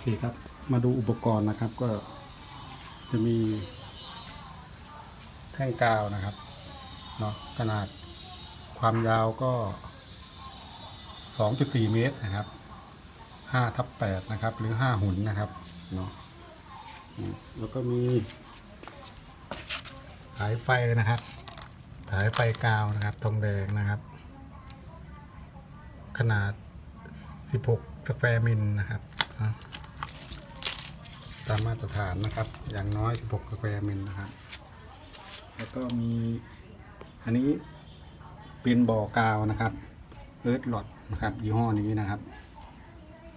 เคครับ มาดูอุปกรณ์นะครับก็จะมี แท่งกาวนะครับเนาะขนาดความยาวก็ 2.4 เมตรนะครับ5ทับ8นะครับ หรือ 5 หุ่นนะครับเนาะแล้วก็มีสายไฟนะครับสายไฟกาวนะครับทองแดงนะครับ ขนาด 16 สแควร์มิลนะครับ ตามมาตรฐานนะครับ อย่างน้อย 16สแควร์มิลนะครับ แล้วก็มี อันนี้เป็นบ่อกาวนะครับเอิร์ธหลอดนะครับ ยี่ห้อนี้นะครับ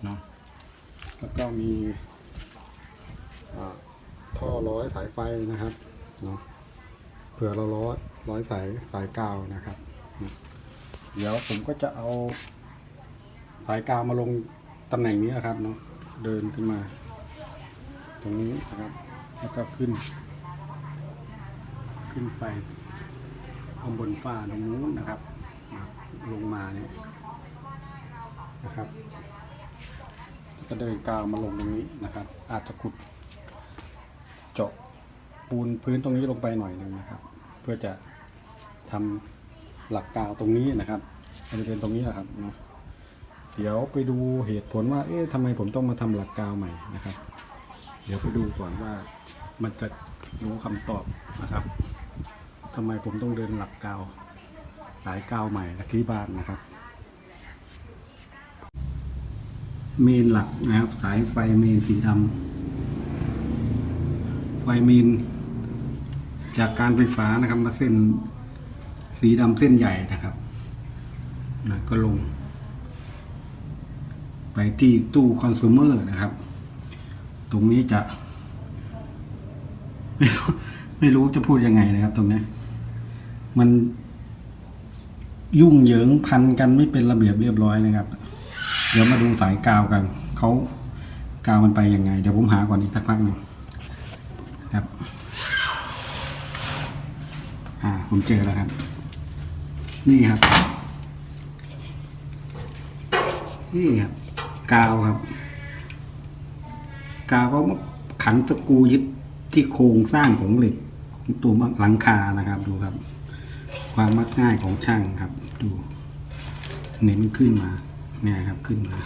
เนาะแล้วก็มีท่อร้อยสายไฟนะครับเนาะเผื่อเราร้อยร้อยสายสายกาวนะครับ เดี๋ยวผมก็จะเอาสายกาวมาลงตำแหน่งนี้นะครับเนาะเดินขึ้นมา ตรงนี้นะครับ แล้วก็ขึ้น ขึ้นไปข้างบนฝ้าตรงนู้นนะครับ ลงมาเนี่ยนะครับก็เดินกาวมาลงตรงนี้นะครับ อาจจะขุดเจาะปูนพื้นตรงนี้ลงไปหน่อยหนึ่งนะครับ เพื่อจะทำหลักกาวตรงนี้นะครับบริเวณตรงนี้นะครับเนาะเดี๋ยวไปดูเหตุผลว่า เอ๊ะทำไมผมต้องมาทำหลักกาวใหม่นะครับ เดี๋ยวไปดูก่อนว่ามันจะรู้คำตอบนะครับทำไมผมต้องเดินหลักกาวสายกาวใหม่ที่บ้านนะครับ เมนหลักนะครับ สายไฟเมนสีดำไฟเมนจากการไฟฟ้านะครับมาเส้นสีดำเส้นใหญ่นะครับนะก็ลง ไปที่ตู้คอน sumer นะครับ ตรงนี้จะ ไม่รู้ไม่รู้จะพูดยังไงนะครับ ตรงนี้ มัน ยุ่งเหยิงพันกันไม่เป็นระเบียบเรียบร้อยนะครับ เดี๋ยวมาดูสายกาวกัน เขากาวมันไปยังไง เดี๋ยวผมหาก่อนอีกสักพักหนึ่งครับ อ่า ผมเจอแล้วครับ นี่ครับ นี่ครับ กาวครับ กาวก็ขันตะกูยึดที่โครงสร้างของเหล็กของตัวหลังคานะครับดูครับ ความมักง่ายของช่างครับ ดู เนี่ยมันขึ้นมาเนี่ยครับขึ้นมา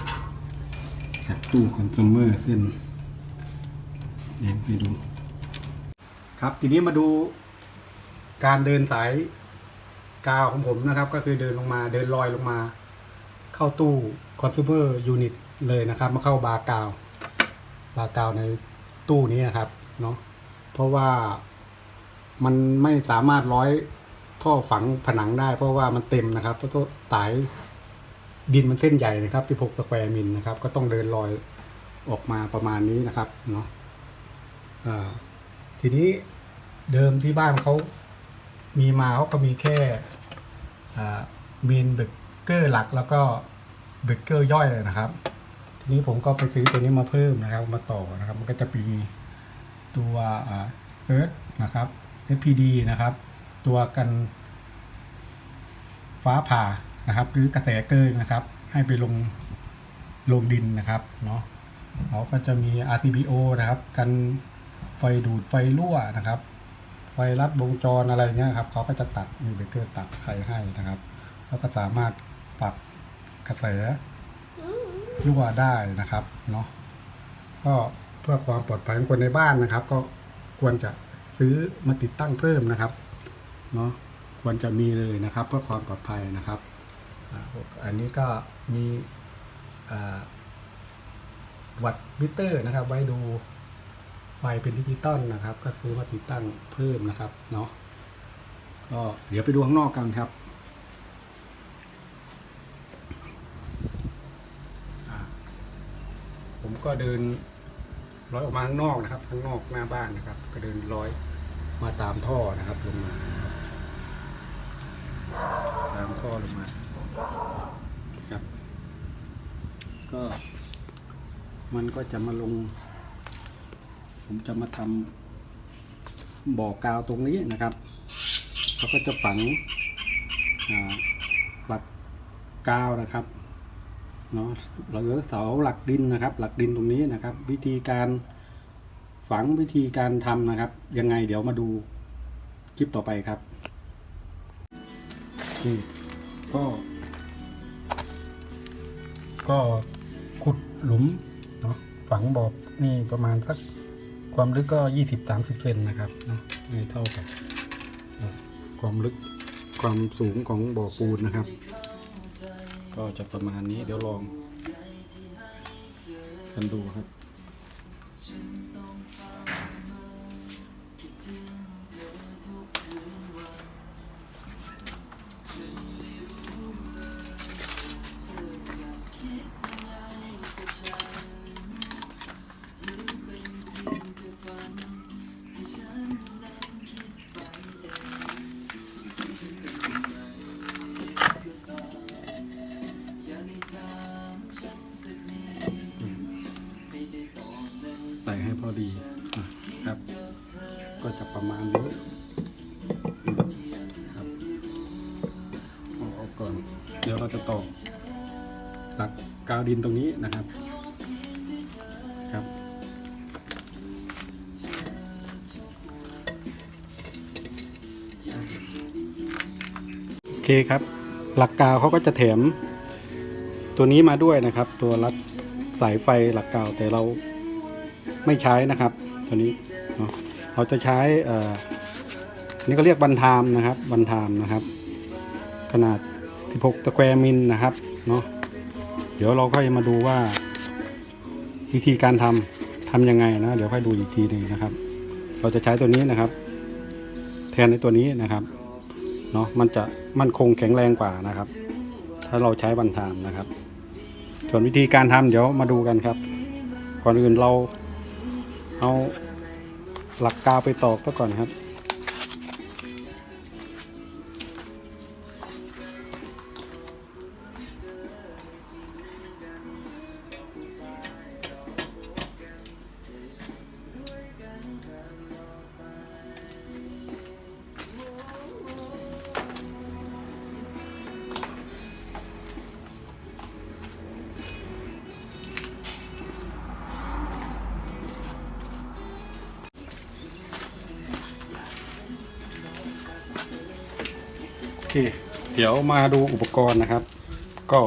จากตู้คอน sumer เส้นเนี่ยให้ดู ครับทีนี้มาดูการเดินสายกาวของผมนะครับ ก็คือเดินลงมาเดินลอยลงมา เข้าตู้คอน sumer unit เลยนะครับ มาเข้าบาร์กาว บากาวในตู้นี้นะครับเนาะเพราะว่ามันไม่สามารถร้อยท่อฝังผนังได้ เพราะว่ามันเต็มนะครับเพราะตัวสายดินมันเส้นใหญ่นะครับ 16 สแควร์มิลนะครับ ก็ต้องเดินลอยออกมาประมาณนี้นะครับเนาะทีนี้เดิมที่บ้านเขามีมาเขาก็มีแค่เมนเบเกอร์หลักแล้วก็เบเกอร์ย่อยนะครับ นี้ผมก็ไปซื้อตัวนี้มาเพิ่มนะครับ มาต่อนะครับ มันก็จะมีตัวเซิร์ชนะครับ FPD นะครับ ตัวกันฟ้าผ่านะครับหรือกระแสเกินนะครับ ให้ไปลงลงดินนะครับเนาะเขาก็จะมี RCBO นะครับ กันไฟดูดไฟรั่วนะครับ ไฟรัดวงจรอะไรเงี้ยครับเขาก็จะตัดมีเบเกอร์ตัดไฟให้นะครับ แล้วก็สามารถปรับกระแส รั่วได้นะครับเนาะก็เพื่อความปลอดภัยของคนในบ้านนะครับ ก็ควรจะซื้อมาติดตั้งเพิ่มนะครับเนาะควรจะมีเลยนะครับ เพื่อความปลอดภัยนะครับอันนี้ก็มีวัดมิเตอร์นะครับ ไว้ดูไฟเป็นดิจิตอลนะครับ ก็ซื้อมาติดตั้งเพิ่มนะครับเนาะก็เดี๋ยวไปดูข้างนอกกันครับ ผม ก็เดินร้อยออกมาข้างนอกนะครับ ข้างนอกหน้าบ้านนะครับ ก็เดินร้อยมาตามท่อนะครับลงมาตามท่อลงมาครับ ก็มันก็จะมาลง ผมจะมาทำบ่อกาวตรงนี้นะครับเขาก็จะฝังหลักกาวนะครับ เนาะเราเหลือเสาหลักดินนะครับ หลักดินตรงนี้นะครับ วิธีการฝังวิธีการทำนะครับ ยังไงเดี๋ยวมาดูคลิปต่อไปครับก็ ก็ขุดหลุมเนาะฝังบ่อนี่ประมาณสักความลึกก็ยี่สิบสามสิบเซนนะครับเนาะนี่เท่ากับความลึกความสูงของบ่อปูนนะครับ ก็จะประมาณนี้เดี๋ยวลองกันดูครับ อดีนะครับ ก็จะประมาณนี้ครับเอาออกก่อน เดี๋ยวเราจะตอกหลักกาวดินตรงนี้นะครับครับโอเคครับ หลักกาวเขาก็จะแถมตัวนี้มาด้วยนะครับ ตัวรัดสายไฟหลักกาวแต่เรา ไม่ใช้นะครับ ตัวนี้เราจะใช้เอ่ออันนี่ก็เรียกบันทามนะครับบันทามนะครับ ขนาด 16 ตะแควมิลนะครับเนาะเดี๋ยวเราก็จะมาดูว่า วิธีการทำทำยังไงนะเดี๋ยวค่อยดูอีกทีหนึ่งนะครับ เราจะใช้ตัวนี้นะครับ แทนในตัวนี้นะครับเนาะมันจะมั่นคงแข็งแรงกว่านะครับ ถ้าเราใช้บันทามนะครับ ส่วนวิธีการทำเดี๋ยวมาดูกันครับ ก่อนอื่นเรา เอาหลักกาไปตอกซะก่อนครับ เคเดี๋ยวมาดูอุปกรณ์นะครับ ก็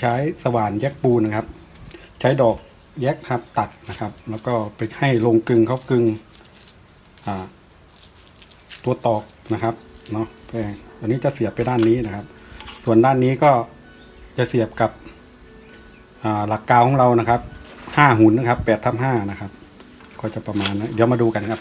ใช้สว่านแยกปูนนะครับ ใช้ดอกแยกครับตัดนะครับ แล้วก็ไปให้ลงกึงเขากึงอ่าตัวตอกนะครับเนาะอันนี้จะเสียบไปด้านนี้นะครับ ส่วนด้านนี้ก็จะเสียบกับหลักกาวของเรานะครับห้าหุ่นนะครับแปดทับห้านะครับ ก็จะประมาณนะเดี๋ยวมาดูกันครับ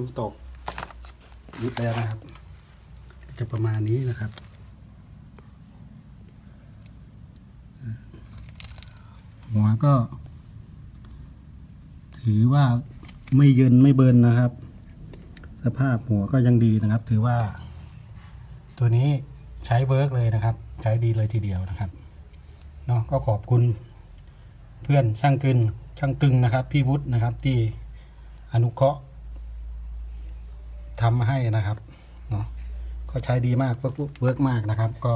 น้ำตกนิดแล้วนะครับ จะประมาณนี้นะครับหัวก็ ถือว่าไม่เยินไม่เบินนะครับ สภาพหัวก็ยังดีนะครับ ถือว่า ตัวนี้ใช้เวิร์กเลยนะครับ ใช้ดีเลยทีเดียวนะครับเนาะก็ขอบคุณเพื่อนช่างกึนช่างตึงนะครับ พี่วุฒินะครับที่อนุเคราะห์ ทำมาให้นะครับเนาะก็ใช้ดีมากเวิร์กเวิร์กมากนะครับ ก็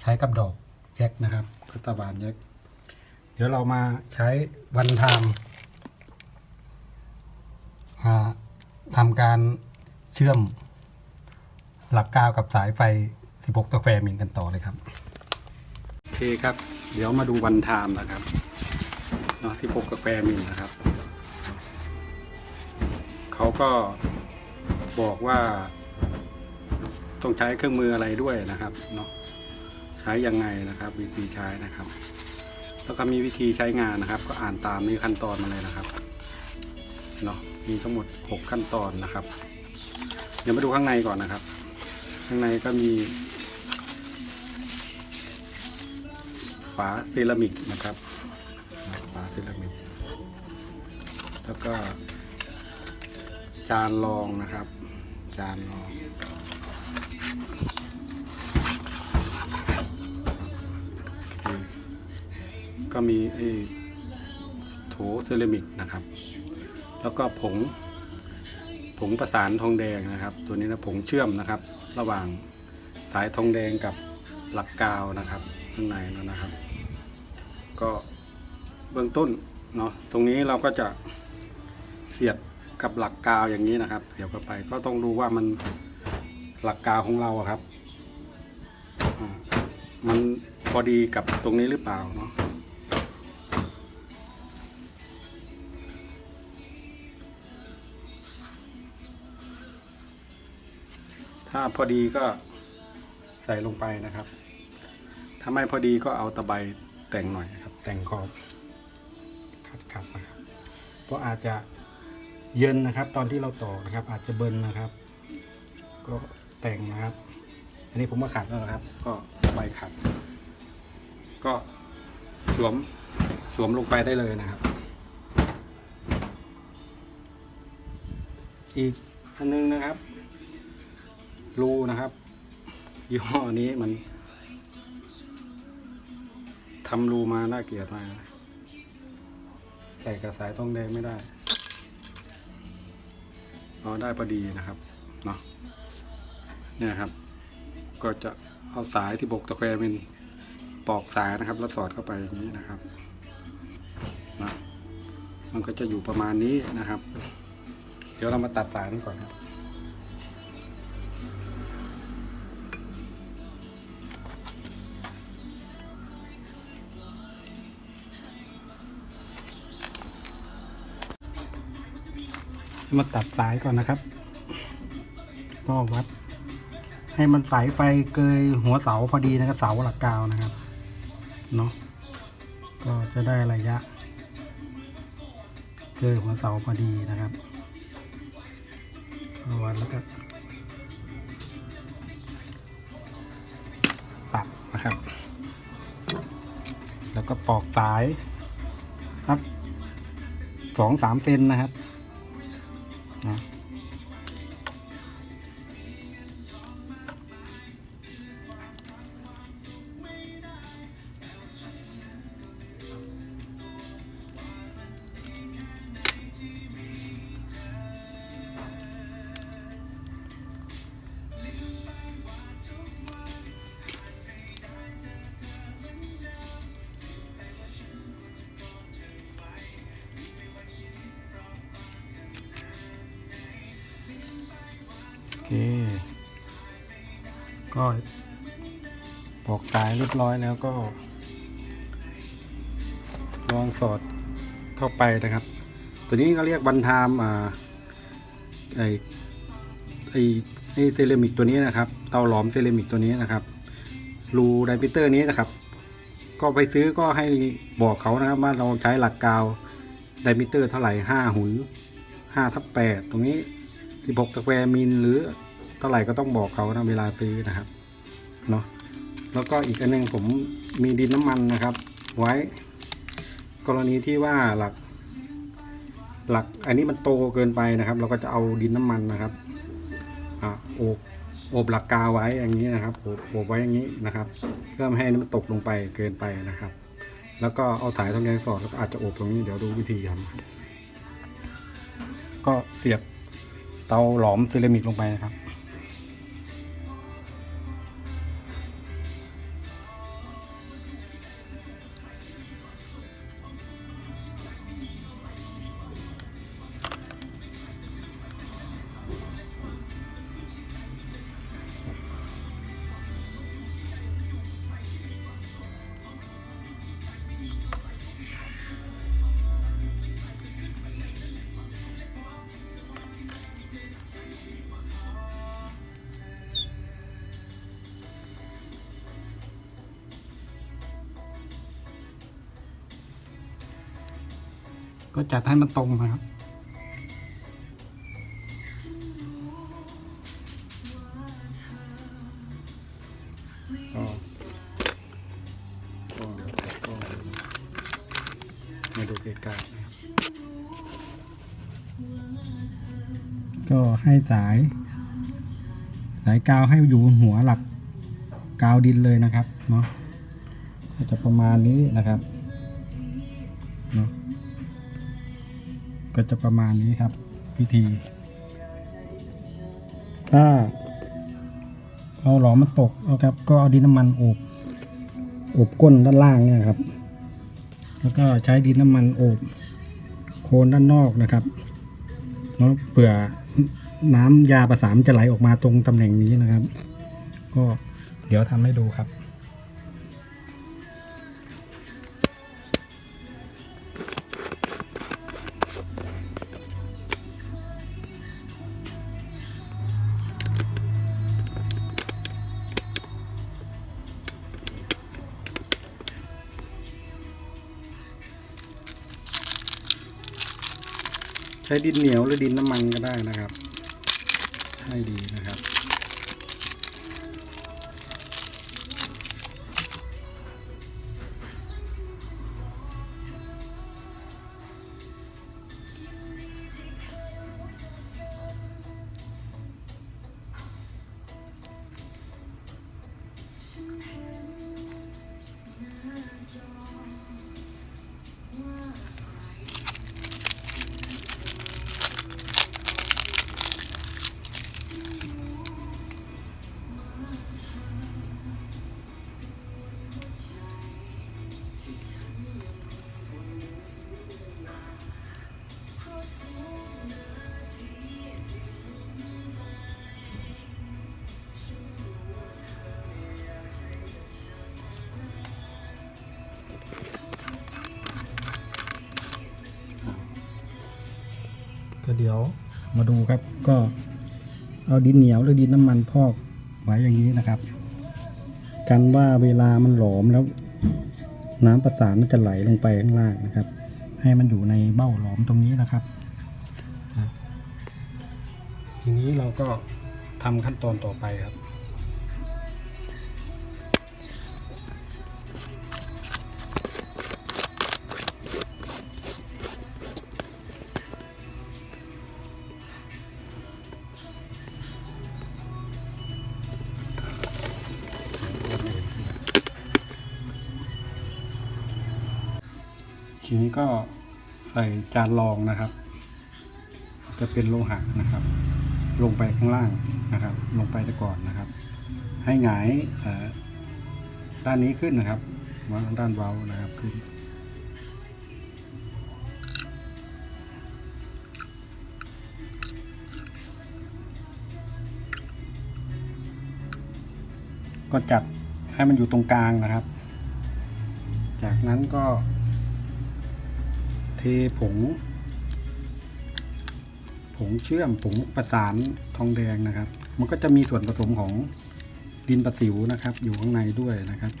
ใช้กับดอกแจ็คนะครับกัตบานแจ็คเดี๋ยวเรามาใช้วันไทม์อ่าทำการเชื่อมหลักกาวกับสายไฟ 16 ตัวแฟมินกันต่อเลยครับ โอเคครับ เดี๋ยวมาดูวันไทม์นะครับเนาะ16กาแฟมินนะครับ เขาก็ บอกว่าต้องใช้เครื่องมืออะไรด้วยนะครับเนาะใช้ยังไงนะครับ วิธีใช้นะครับ แล้วก็มีวิธีใช้งานนะครับ ก็อ่านตามนี้ขั้นตอนมาเลยนะครับเนาะมีทั้งหมด 6 ขั้นตอนนะครับ เดี๋ยวมาดูข้างในก่อนนะครับ ข้างในก็มีฝาเซรามิกนะครับฝาเซรามิก แล้วก็จานรองนะครับ จานรอก็มีไอ้โถเซรามิกนะครับ แล้วก็ผง ผงประสานทองแดงนะครับ ตัวนี้นะผงเชื่อมนะครับ ระหว่างสายทองแดงกับหลักกาวนะครับ ข้างในนะครับ ก็เบื้องต้นเนาะตรงนี้เราก็จะเสียบ กับหลักกาวอย่างนี้นะครับ เสียบเข้าไปก็ต้องดูว่ามันหลักกาวของเราครับ มันพอดีกับตรงนี้หรือเปล่าเนาะถ้าพอดีก็ใส่ลงไปนะครับ ถ้าไม่พอดีก็เอาตะไบแต่งหน่อยนะครับ แต่งขอบขัดขัดนะครับ เพราะอาจจะ เย็นนะครับ ตอนที่เราต่อนะครับ อาจจะเบิร์นนะครับ ก็แต่งนะครับ อันนี้ผมมาขัดแล้วนะครับ ก็ตะไบขัด ก็สวมสวมลงไปได้เลยนะครับ อีกอันนึงนะครับรูนะครับยี่ห้อนี้มันทำรูมาน่าเกลียดมากใส่กระสายต้องแดงไม่ได้ เอาได้พอดีนะครับเนาะเนี่ยครับ ก็จะเอาสายที่บกตะแควเป็นปอกสายนะครับ แล้วสอดเข้าไปอย่างนี้นะครับนะมันก็จะอยู่ประมาณนี้นะครับ เดี๋ยวเรามาตัดสายนี้ก่อนครับ มาตัดสายก่อนนะครับ ก็วัด ให้มันสายไฟเกยหัวเสาพอดีนะครับเสาหลักกาวนะครับเนาะก็จะได้ระยะ เกยหัวเสาพอดีนะครับวัดแล้วก็ตัดนะครับ แล้วก็ปอกสายสักสองสามเซนนะครับ น ยเรียบร้อยแล้วก็ ลองสอดเข้าไปนะครับ ตัวนี้ก็เรียกบันทามอ่าไอไอไอเซรามิกตัวนี้นะครับ เตาหลอมเซรามิกตัวนี้นะครับรูไดมิเตอร์นี้นะครับ ก็ไปซื้อก็ให้บอกเขานะครับว่าเราใช้หลักกาวไดมิเตอร์เท่าไหร่ห้าหุนห้าทับแปดตรงนี้สิบหกตะแควมิลหรือเท่าไหร่ก็ต้องบอกเขานะเวลาซื้อนะครับเนาะ แล้วก็อีกอันหนึงผมมีดินน้ำมันนะครับ ไว้ กรณีที่ว่าหลัก หลักอันนี้มันโตเกินไปนะครับ เราก็จะเอาดินน้ำมันนะครับอ่าโอบโอบหลักกาไว้อย่างนี้นะครับโอบโอบไว้อย่างนี้นะครับ เพื่อไม่ให้มันตกลงไปเกินไปนะครับ แล้วก็เอาสายทองแดงสอดแล้วก็อาจจะโอบตรงนี้เดี๋ยวดูวิธีทำก็เสียบเตาหลอมเซรามิกลงไปนะครับ จัดให้มันตรงนะครับก็ก็เดี๋ยวก็มาดูใกล้ๆนะครับก็ให้สาย สายกาวให้อยู่หัวหลักกาวดินเลยนะครับเนาะก็จะประมาณนี้นะครับ ก็จะประมาณนี้ครับ พิธี ถ้าเอาหลอมมันตกนะครับ ก็เอาดินน้ำมันอบอบก้นด้านล่างเนี่ยครับ แล้วก็ใช้ดินน้ำมันอบโคนด้านนอกนะครับเนาะเผื่อน้ำยาประสานจะไหลออกมาตรงตำแหน่งนี้นะครับ ก็เดี๋ยวทำให้ดูครับ ใช้ดินเหนียวหรือดินน้ำมันก็ได้นะครับ ให้ดีนะครับ เดี๋ยวมาดูครับก็เอาดินเหนียวหรือดินน้ำมันพอกไว้อย่างนี้นะครับ กันว่าเวลามันหลอมแล้ว น้ำประสานมันจะไหลลงไปข้างล่างนะครับ ให้มันอยู่ในเบ้าหลอมตรงนี้นะครับ ทีนี้เราก็ทำขั้นตอนต่อไปครับ ทีนี้ก็ใส่จานรองนะครับ จะเป็นโลหะนะครับ ลงไปข้างล่างนะครับ ลงไปแต่ก่อนนะครับ ให้หงายด้านนี้ขึ้นนะครับวางด้านเว้านะครับขึ้น ก็จัดให้มันอยู่ตรงกลางนะครับ จากนั้นก็ เทผง ผงเชื่อมผงประสานทองแดงนะครับ มันก็จะมีส่วนผสมของดินประสิวนะครับ อยู่ข้างในด้วยนะครับ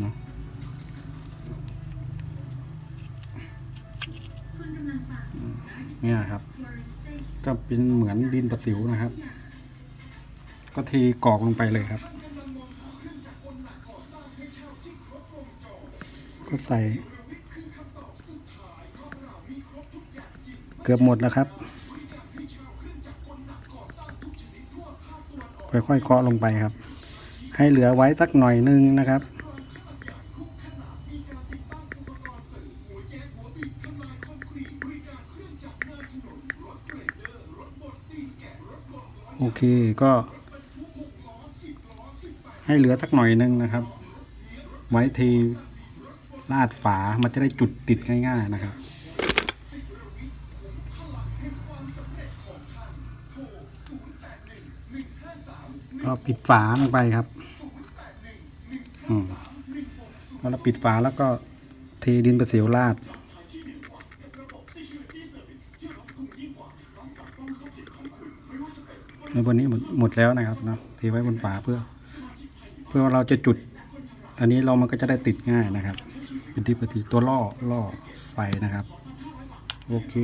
เนาะเนี่ยครับ ก็เป็นเหมือนดินประสิวนะครับ ก็เทกรอกลงไปเลยครับ ก็ใส่ เกือบหมดแล้วครับ ค่อยๆเคาะลงไปครับ ให้เหลือไว้สักหน่อยนึงนะครับโอเคก็ ให้เหลือสักหน่อยนึงนะครับ ไว้ทีลาดฝามันจะได้จุดติดง่าย ๆนะครับ ก็ปิดฝาลงไปครับอืมพอเราปิดฝาแล้วก็เทดินประสิวราดในวันนี้หมดหมดแล้วนะครับเนาะเทไว้บนฝาเพื่อ เพื่อว่าเราจะจุด อันนี้เรามันก็จะได้ติดง่ายนะครับ เป็นที่ปฏิตัวล่อล่อไฟนะครับ โอเค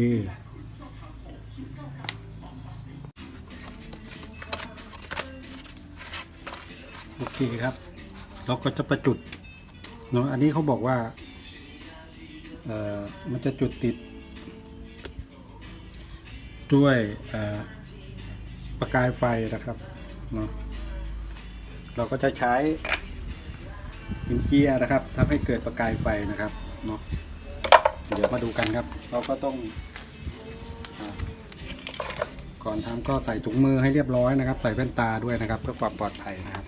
โอเคครับ เราก็จะประจุดเนาะอันนี้เขาบอกว่าเอ่อมันจะจุดติด ด้วยเอ่อประกายไฟนะครับเนาะเราก็จะใช้หินเจียนะครับทำให้เกิดประกายไฟนะครับเนาะเดี๋ยวมาดูกันครับ เราก็ต้องอก่อนทำก็ใส่ถุงมือให้เรียบร้อยนะครับ ใส่แว่นตาด้วยนะครับ เพื่อความปลอดภัยนะครับ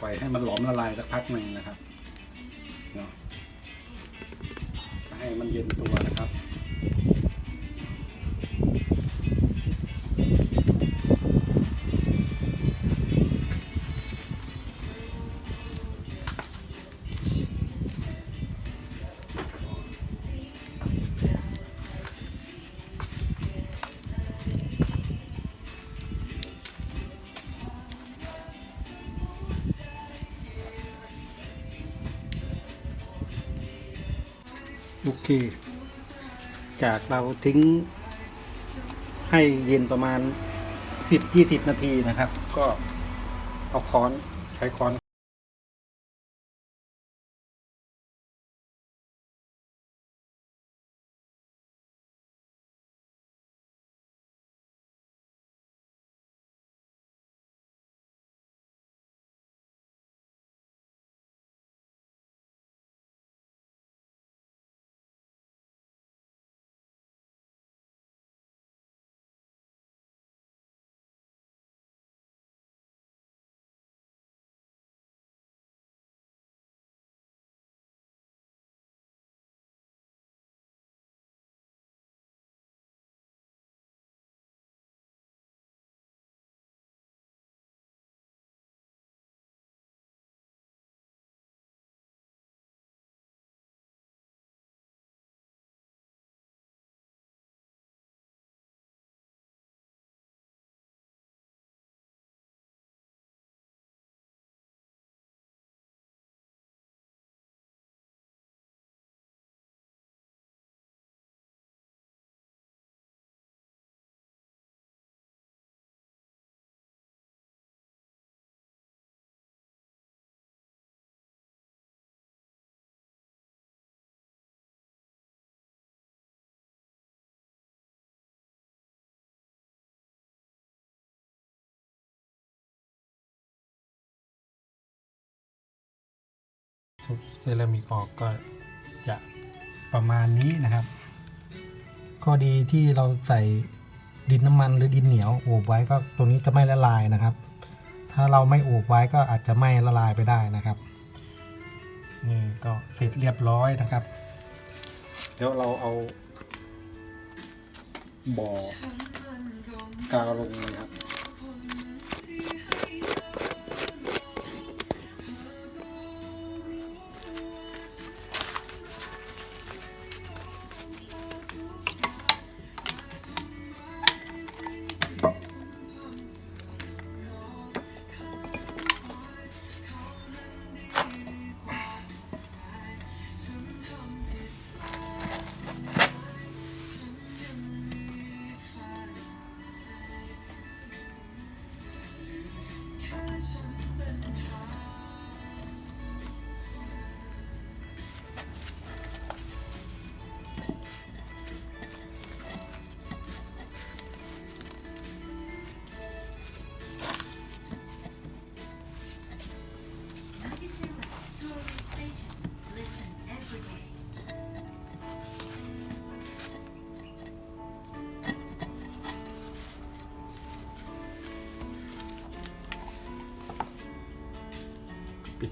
ปล่อยให้มันหลอมละลายสักพักหนึ่งนะครับเนาะให้มันเย็นตัวนะครับ ที่จากเราทิ้งให้เย็นประมาณสิบยี่สิบนาทีนะครับ ก็เอาค้อนใช้ค้อน เซรามิกออกก็จะประมาณนี้นะครับ ข้อดีที่เราใส่ดินน้ำมันหรือดินเหนียวโอบไว้ก็ตัวนี้จะไม่ละลายนะครับ ถ้าเราไม่โอบไว้ก็อาจจะไม่ละลายไปได้นะครับนี่ก็เสร็จเรียบร้อยนะครับ เดี๋ยวเราเอาบ่อกาวลงนะครับ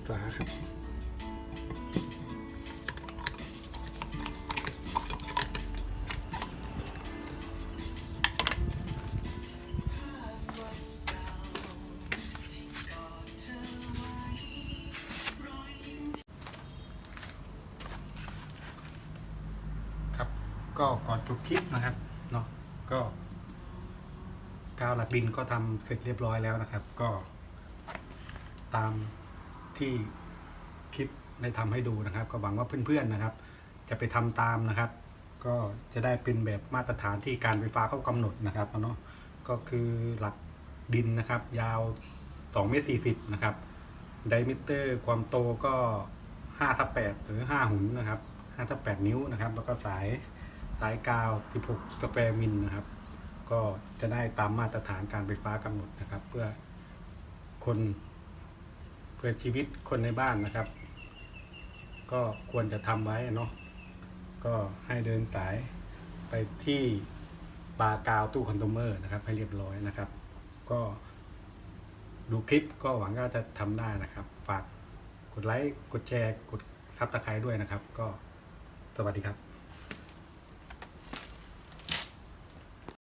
ปิดฝาครับครับก็ก่อนจบคลิปนะครับเนาะก็กาวหลักดินก็ทำเสร็จเรียบร้อยแล้วนะครับ ก็ตาม ที่คลิปได้ทำให้ดูนะครับ ก็หวังว่าเพื่อนๆนะครับ จะไปทำตามนะครับ ก็จะได้เป็นแบบมาตรฐานที่การไฟฟ้าเขากำหนดนะครับเนาะก็คือหลักดินนะครับ ยาว2เมตร40นะครับไดมิเตอร์ความโตก็5ทับ8หรือ 5 หุ่นนะครับ5ทับ8นิ้วนะครับ แล้วก็สายสายกาว 16สแปรมิลนะครับ ก็จะได้ตามมาตรฐานการไฟฟ้ากำหนดนะครับ เพื่อคน เพื่อชีวิตคนในบ้านนะครับ ก็ควรจะทำไว้เนาะก็ให้เดินสายไปที่บาร์กาวตู้คอน sumer นะครับ ให้เรียบร้อยนะครับ ก็ดูคลิปก็หวังว่าจะทำได้นะครับ ฝากกดไลค์ กดแชร์ กดซับสไครต์ด้วยนะครับ ก็สวัสดีครับ